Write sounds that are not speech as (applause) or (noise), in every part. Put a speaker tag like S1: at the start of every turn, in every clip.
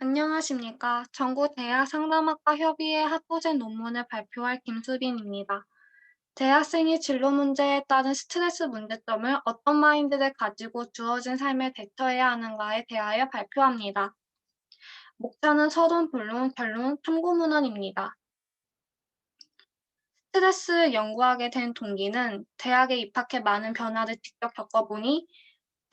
S1: 안녕하십니까. 전국 대학 상담학과 협의회 학부제 논문을 발표할 김수빈입니다. 대학생이 진로 문제에 따른 스트레스 문제점을 어떤 마인드를 가지고 주어진 삶에 대처해야 하는가에 대하여 발표합니다. 목차는 서론, 본론, 결론, 참고문헌입니다. 스트레스 연구하게 된 동기는 대학에 입학해 많은 변화를 직접 겪어보니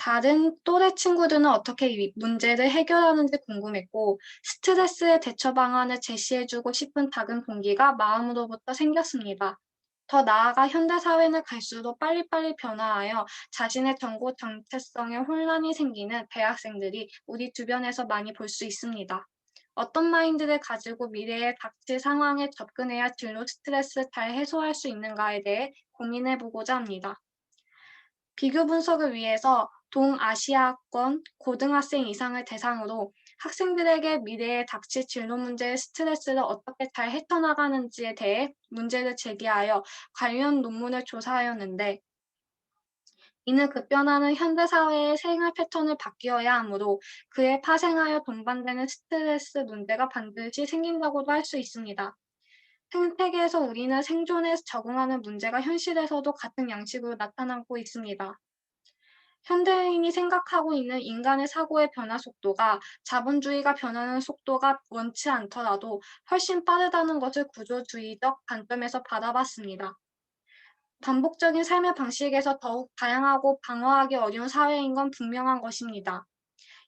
S1: 다른 또래 친구들은 어떻게 이 문제를 해결하는지 궁금했고 스트레스의 대처 방안을 제시해주고 싶은 작은 동기가 마음으로부터 생겼습니다. 더 나아가 현대 사회는 갈수록 빨리빨리 변화하여 자신의 정보 정체성에 혼란이 생기는 대학생들이 우리 주변에서 많이 볼 수 있습니다. 어떤 마인드를 가지고 미래의 닥칠 상황에 접근해야 진로 스트레스 잘 해소할 수 있는가에 대해 고민해 보고자 합니다. 비교 분석을 위해서 동아시아권 고등학생 이상을 대상으로 학생들에게 미래에 닥칠 진로 문제의 스트레스를 어떻게 잘 헤쳐나가는지에 대해 문제를 제기하여 관련 논문을 조사하였는데 이는 급변하는 현대사회의 생활 패턴을 바뀌어야 하므로 그에 파생하여 동반되는 스트레스 문제가 반드시 생긴다고도 할 수 있습니다. 생태계에서 우리는 생존에 적응하는 문제가 현실에서도 같은 양식으로 나타나고 있습니다. 현대인이 생각하고 있는 인간의 사고의 변화 속도가 자본주의가 변하는 속도가 원치 않더라도 훨씬 빠르다는 것을 구조주의적 관점에서 바라봤습니다. 반복적인 삶의 방식에서 더욱 다양하고 방어하기 어려운 사회인 건 분명한 것입니다.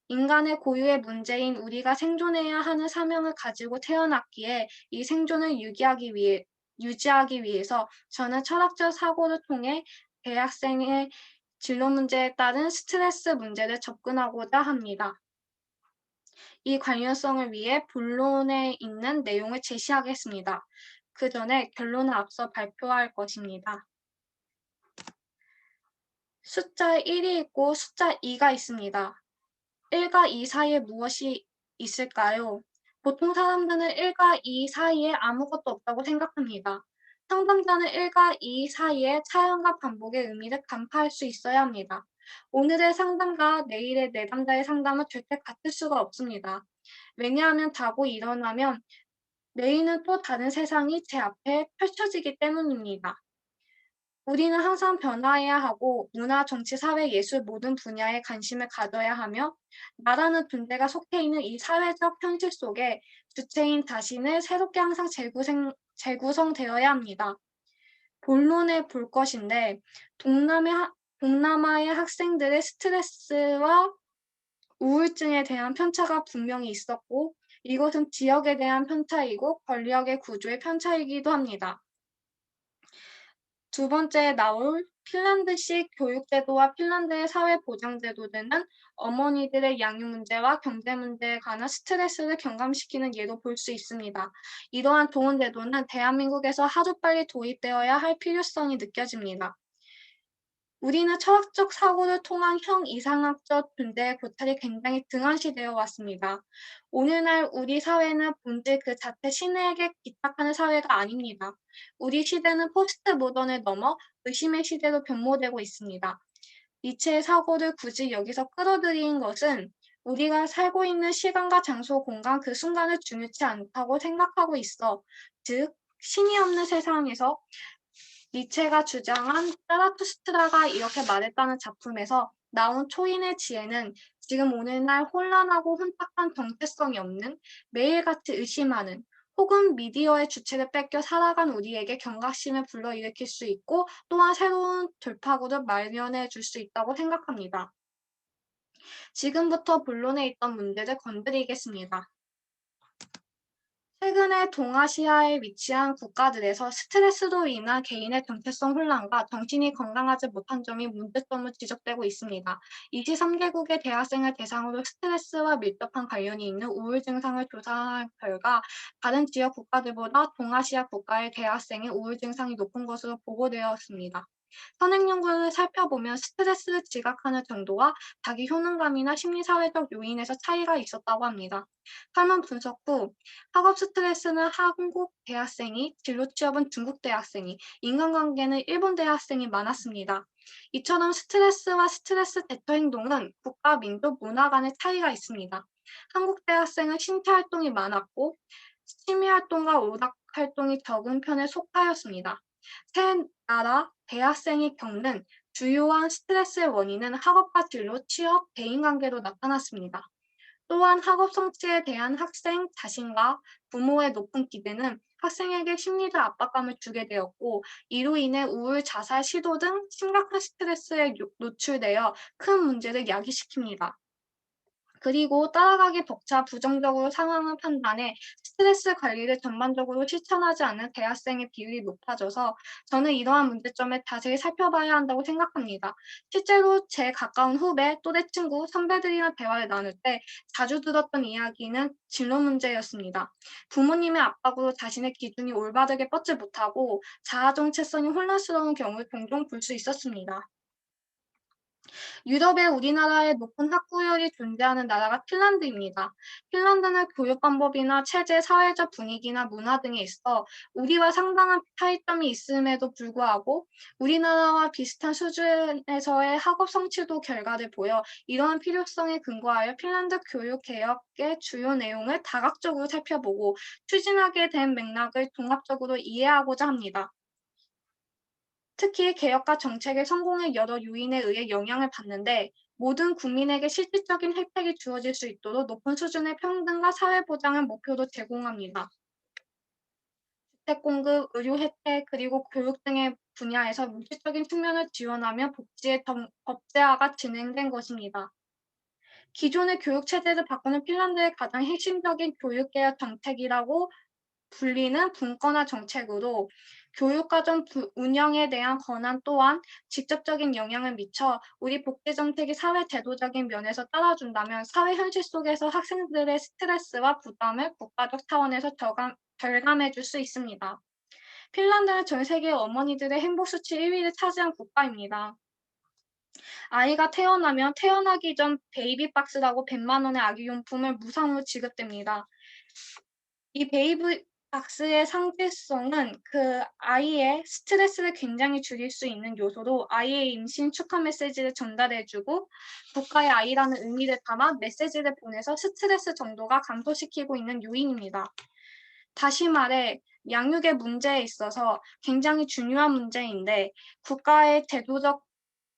S1: 인간의 고유의 문제인 우리가 생존해야 하는 사명을 가지고 태어났기에 이 생존을 유지하기 위해 유지하기 위해서 저는 철학적 사고를 통해 대학생의 진로 문제에 따른 스트레스 문제를 접근하고자 합니다. 이 관련성을 위해 본론에 있는 내용을 제시하겠습니다. 그 전에 결론을 앞서 발표할 것입니다. 숫자 1이 있고 숫자 2가 있습니다. 1과 2 사이에 무엇이 있을까요? 보통 사람들은 1과 2 사이에 아무것도 없다고 생각합니다. 상담자는 1과 2 사이에 차연과 반복의 의미를 간파할 수 있어야 합니다. 오늘의 상담과 내일의 내담자의 상담은 절대 같을 수가 없습니다. 왜냐하면 자고 일어나면 내일은 또 다른 세상이 제 앞에 펼쳐지기 때문입니다. 우리는 항상 변화해야 하고 문화, 정치, 사회, 예술 모든 분야에 관심을 가져야 하며 나라는 존재가 속해 있는 이 사회적 현실 속에 주체인 자신을 새롭게 항상 재구생, 재구성되어야 합니다. 본론에 볼 것인데 동남아, 동남아의 학생들의 스트레스와 우울증에 대한 편차가 분명히 있었고 이것은 지역에 대한 편차이고 권력의 구조의 편차이기도 합니다. 두 번째 나올 핀란드식 교육제도와 핀란드의 사회보장제도들은 어머니들의 양육 문제와 경제 문제에 관한 스트레스를 경감시키는 예로 볼 수 있습니다. 이러한 좋은 제도는 대한민국에서 하루빨리 도입되어야 할 필요성이 느껴집니다. 우리는 철학적 사고를 통한 형 이상학적 존재의 고찰이 굉장히 등한시되어 왔습니다. 오늘날 우리 사회는 본질 그 자체 신에게 기탁하는 사회가 아닙니다. 우리 시대는 포스트 모던을 넘어 의심의 시대로 변모되고 있습니다. 니체의 사고를 굳이 여기서 끌어들인 것은 우리가 살고 있는 시간과 장소, 공간 그 순간을 중요치 않다고 생각하고 있어. 즉, 신이 없는 세상에서 니체가 주장한 자라투스트라가 이렇게 말했다는 작품에서 나온 초인의 지혜는 지금 오늘날 혼란하고 혼탁한 정체성이 없는 매일같이 의심하는 혹은 미디어의 주체를 뺏겨 살아간 우리에게 경각심을 불러일으킬 수 있고 또한 새로운 돌파구를 마련해 줄 수 있다고 생각합니다. 지금부터 본론에 있던 문제를 건드리겠습니다. 최근에 동아시아에 위치한 국가들에서 스트레스로 인한 개인의 정체성 혼란과 정신이 건강하지 못한 점이 문제점으로 지적되고 있습니다. 23개국의 대학생을 대상으로 스트레스와 밀접한 관련이 있는 우울 증상을 조사한 결과 다른 지역 국가들보다 동아시아 국가의 대학생의 우울 증상이 높은 것으로 보고되었습니다. 선행 연구를 살펴보면 스트레스를 지각하는 정도와 자기 효능감이나 심리사회적 요인에서 차이가 있었다고 합니다. 설문 분석 후 학업 스트레스는 한국 대학생이, 진로 취업은 중국 대학생이, 인간관계는 일본 대학생이 많았습니다. 이처럼 스트레스와 스트레스 대처 행동은 국가, 민족, 문화 간의 차이가 있습니다. 한국 대학생은 신체 활동이 많았고 취미 활동과 오락 활동이 적은 편에 속하였습니다. 세 나라 대학생이 겪는 주요한 스트레스의 원인은 학업과 진로, 취업, 대인관계로 나타났습니다. 또한 학업 성취에 대한 학생 자신과 부모의 높은 기대는 학생에게 심리적 압박감을 주게 되었고 이로 인해 우울, 자살, 시도 등 심각한 스트레스에 노출되어 큰 문제를 야기시킵니다. 그리고 따라가기 벅차 부정적으로 상황을 판단해 스트레스 관리를 전반적으로 실천하지 않는 대학생의 비율이 높아져서 저는 이러한 문제점을 자세히 살펴봐야 한다고 생각합니다. 실제로 제 가까운 후배, 또래 친구, 선배들이랑 대화를 나눌 때 자주 들었던 이야기는 진로 문제였습니다. 부모님의 압박으로 자신의 기준이 올바르게 뻗지 못하고 자아 정체성이 혼란스러운 경우를 종종 볼 수 있었습니다. 유럽에 우리나라의 높은 학구열이 존재하는 나라가 핀란드입니다. 핀란드는 교육 방법이나 체제, 사회적 분위기나 문화 등에 있어 우리와 상당한 차이점이 있음에도 불구하고 우리나라와 비슷한 수준에서의 학업 성취도 결과를 보여 이러한 필요성에 근거하여 핀란드 교육 개혁의 주요 내용을 다각적으로 살펴보고 추진하게 된 맥락을 종합적으로 이해하고자 합니다. 특히 개혁과 정책의 성공의 여러 요인에 의해 영향을 받는데 모든 국민에게 실질적인 혜택이 주어질 수 있도록 높은 수준의 평등과 사회보장을 목표로 제공합니다. 주택 공급, 의료 혜택, 그리고 교육 등의 분야에서 물질적인 측면을 지원하며 복지의 법제화가 진행된 것입니다. 기존의 교육 체제를 바꾸는 핀란드의 가장 핵심적인 교육개혁 정책이라고 불리는 분권화 정책으로 교육과정 운영에 대한 권한 또한 직접적인 영향을 미쳐 우리 복지 정책이 사회 제도적인 면에서 따라준다면 사회 현실 속에서 학생들의 스트레스와 부담을 국가적 차원에서 절감해 줄 수 있습니다. 핀란드는 전 세계 어머니들의 행복 수치 1위를 차지한 국가입니다. 아이가 태어나면 태어나기 전 베이비 박스라고 100만 원의 아기 용품을 무상으로 지급됩니다. 이 베이비 박스의 상대성은 그 아이의 스트레스를 굉장히 줄일 수 있는 요소로 아이의 임신 축하 메시지를 전달해주고 국가의 아이라는 의미를 담아 메시지를 보내서 스트레스 정도가 감소시키고 있는 요인입니다. 다시 말해 양육의 문제에 있어서 굉장히 중요한 문제인데 국가의 제도적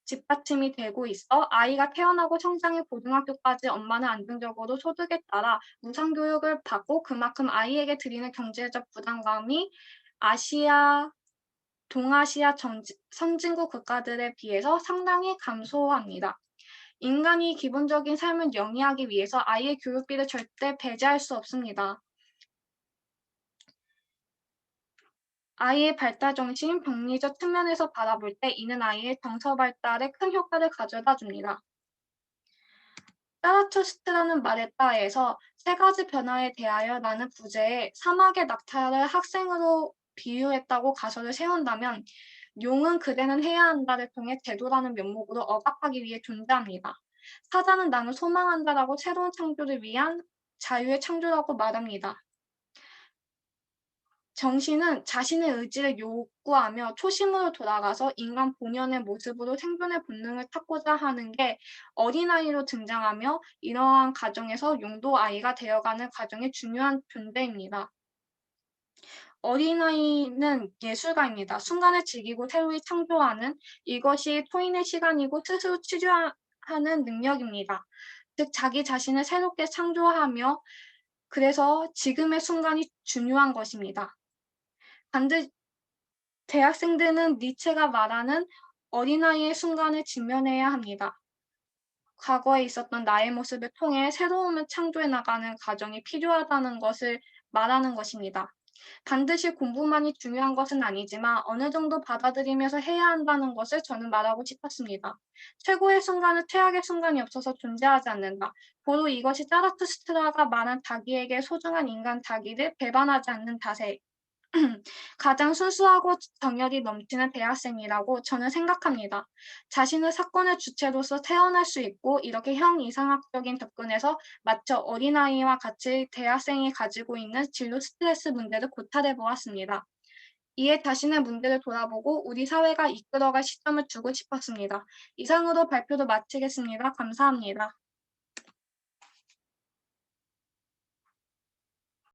S1: 뒷받침이 되고 있어 아이가 태어나고 성장해 고등학교까지 엄마는 안정적으로 소득에 따라 무상교육을 받고 그만큼 아이에게 드리는 경제적 부담감이 아시아, 동아시아 전지, 선진국 국가들에 비해서 상당히 감소합니다. 인간이 기본적인 삶을 영위하기 위해서 아이의 교육비를 절대 배제할 수 없습니다. 아이의 발달 정신, 병리적 측면에서 바라볼 때 이는 아이의 정서 발달에 큰 효과를 가져다 줍니다. 따라투스트라는 말에 따라서 세 가지 변화에 대하여 라는 부제에 사막의 낙타를 학생으로 비유했다고 가설을 세운다면 용은 그대는 해야 한다를 통해 제도라는 면목으로 억압하기 위해 존재합니다. 사자는 나는 소망한다라고 새로운 창조를 위한 자유의 창조라고 말합니다. 정신은 자신의 의지를 요구하며 초심으로 돌아가서 인간 본연의 모습으로 생존의 본능을 찾고자 하는 게 어린아이로 등장하며 이러한 과정에서 용도 아이가 되어가는 과정의 중요한 존재입니다. 어린아이는 예술가입니다. 순간을 즐기고 새로이 창조하는 이것이 토인의 시간이고 스스로 치료하는 능력입니다. 즉 자기 자신을 새롭게 창조하며 그래서 지금의 순간이 중요한 것입니다. 반드 대학생들은 니체가 말하는 어린아이의 순간을 직면해야 합니다. 과거에 있었던 나의 모습을 통해 새로움을 창조해 나가는 과정이 필요하다는 것을 말하는 것입니다. 반드시 공부만이 중요한 것은 아니지만 어느 정도 받아들이면서 해야 한다는 것을 저는 말하고 싶었습니다. 최고의 순간은 최악의 순간이 없어서 존재하지 않는다. 바로 이것이 짜라투스트라가 말한 자기에게 소중한 인간 자기를 배반하지 않는 자세, (clears throat) 가장 순수하고 정열이 넘치는 대학생이라고 저는 생각합니다. 자신의 사건의 주체로서 태어날 수 있고 이렇게 형 이상학적인 접근에서 마쳐 어린아이와 같이 대학생이 가지고 있는 진로 스트레스 문제를 고찰해 보았습니다. 이에 자신의 문제를 돌아보고 우리 사회가 이끌어갈 시점을 주고 싶었습니다. 이상으로 발표를 마치겠습니다. 감사합니다.